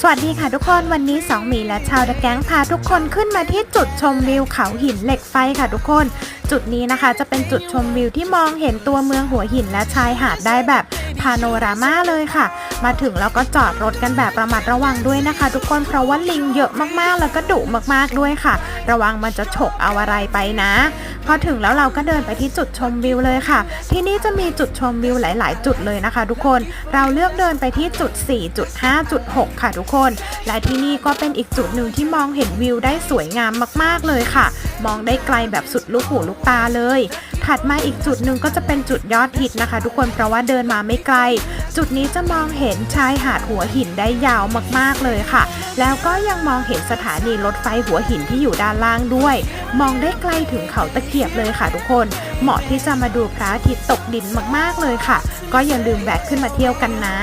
สวัสดีค่ะทุกคนวันนี้สองหมีและชาวตะแก๊งพาทุกคนขึ้นมาที่จุดชมวิวเขาหินเหล็กไฟค่ะทุกคน จุดนี้นะคะจะเป็นจุดชมวิวที่มองเห็นตัวเมืองหัวหินและชายหาดได้แบบพาโนรามาเลยค่ะ มาถึงแล้วก็จอดรถกันแบบระมัดระวังด้วยนะคะ ทุกคนเพราะว่าลิงเยอะมากๆ แล้วก็ดุมากๆด้วยค่ะ ระวังมันจะฉกเอาอะไรไปนะ พอถึงแล้วเราก็เดินไปที่จุดชมวิวเลยค่ะ ที่นี่จะมีจุดชมวิวหลาย ๆ จุดเลยนะคะ ทุกคนเราเลือกเดินไปที่จุด 4 จุด 5 จุด 6 ค่ะทุกคน และที่นี่ก็เป็นอีกจุดหนึ่งที่มองเห็นวิวได้สวยงามมาก ๆ เลยค่ะ มองได้ไกลแบบสุดลูกหูลูกตาเลย ถัดมาอีกจุดหนึ่งก็จะเป็นจุดยอดฮิตนะคะ ทุกคนเพราะว่าเดินมาไม่ไกล จุดนี้จะมองเห็นชายหาดหัวหินได้ยาวมาก ๆ เลยค่ะ แล้วก็ยังมองเห็นสถานีรถไฟหัวหินที่อยู่ด้านล่างด้วย มองได้ไกลถึงเขาตะเกียบเลยค่ะทุกคน เหมาะที่จะมาดูพระอาทิตย์ตกดินมากๆเลยค่ะ ก็อย่าลืมแวะขึ้นมาเที่ยวกันนะ